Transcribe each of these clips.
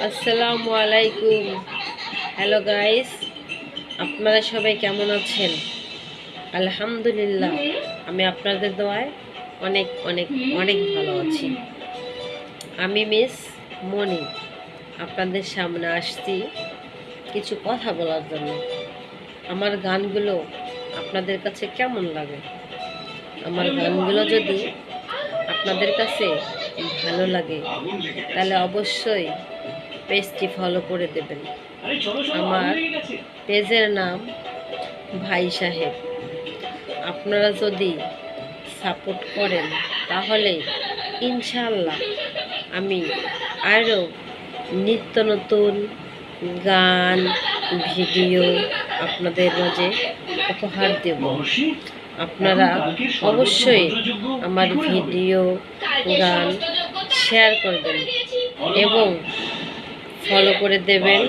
আসসালামু আলাইকুম। Hello guys আপনারা সবাই কেমন আছেন? আলহামদুলিল্লাহ, আমি আপনাদের দোয়ায় অনেক অনেক অনেক ভালো আছি। আমি মিস মনি, আপনাদের সামনে আসছি কিছু কথা বলার জন্য। আমার গানগুলো আপনাদের কাছে কেমন লাগে? আমার গানগুলো যদি আপনাদের কাছে ভালো লাগে, তাহলে অবশ্যই পেজটি ফলো করে দেবেন। আমার পেজের নাম ভাই সাহেব। আপনারা যদি সাপোর্ট করেন তাহলে ইনশাল্লাহ আমি আরও নিত্য নতুন গান ভিডিও আপনাদের মাঝে উপহার দেব। আপনারা অবশ্যই আমার ভিডিও গান শেয়ার করবেন এবং ফলো করে দেবেন।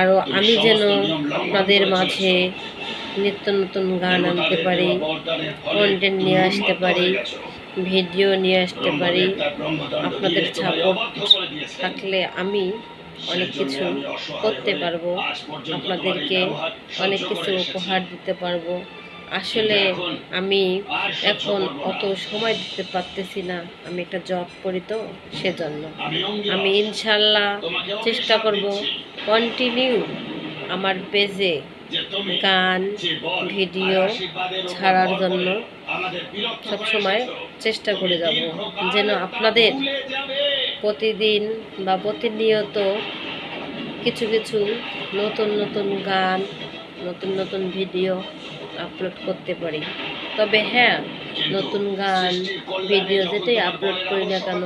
আরও আমি যেন আপনাদের মাঝে নিত্য নতুন গান আনতে পারি কন্টেন্ট নিয়ে আসতে পারি ভিডিও নিয়ে আসতে পারি আপনাদের সাপোর্ট থাকলে আমি অনেক কিছু করতে পারব আপনাদেরকে অনেক কিছু উপহার দিতে পারব। আসলে আমি এখন অত সময় দিতে পারতেছি না। আমি একটা জব করি তো সেজন্য। আমি ইনশাল্লাহ চেষ্টা করব কন্টিনিউ আমার পেজে গান ভিডিও ছাড়ার জন্য সবসময় চেষ্টা করে যাব। যেন আপনাদের প্রতিদিন বা প্রতিনিয়ত কিছু কিছু নতুন নতুন গান নতুন নতুন ভিডিও আপলোড করতে পারি। তবে হ্যাঁ নতুন গান ভিডিও যেটাই আপলোড করি না কেন,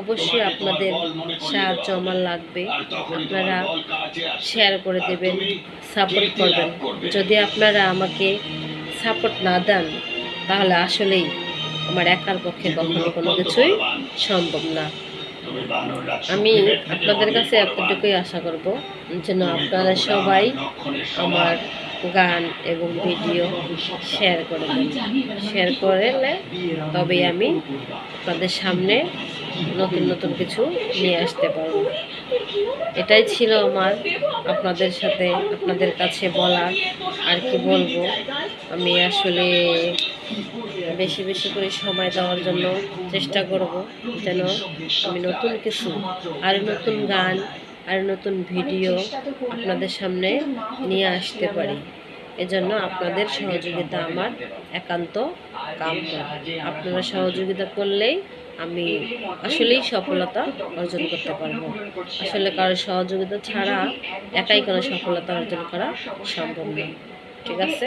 অবশ্যই আপনাদের সাহায্য আমার লাগবে। আপনারা শেয়ার করে দেবেন সাপোর্ট করবেন। যদি আপনারা আমাকে সাপোর্ট না দেন, তাহলে আসলেই আমার একার পক্ষে কখনো কোনো কিছুই সম্ভব না। আমি আপনাদের কাছে এতটুকুই আশা করব, যেন আপনারা সবাই আমার গান এবং ভিডিও শেয়ার করে শেয়ার করলে তবে আমি আপনাদের সামনে নতুন নতুন কিছু নিয়ে আসতে পারব। এটাই ছিল আমার আপনাদের সাথে, আপনাদের কাছে বলার আর কি বলব। আমি আসলে বেশি বেশি করে সময় দেওয়ার জন্য চেষ্টা করব যেন আমি নতুন কিছু, আর নতুন গান আর নতুন ভিডিও আপনাদের সামনে নিয়ে আসতে পারি। এজন্য আপনাদের সহযোগিতা আমার একান্ত কাম্য। আপনারা সহযোগিতা করলেই আমি আসলেই সফলতা অর্জন করতে পারব। আসলে কারোর সহযোগিতা ছাড়া একাই কোনো সফলতা অর্জন করা সম্ভব নয় ঠিক আছে?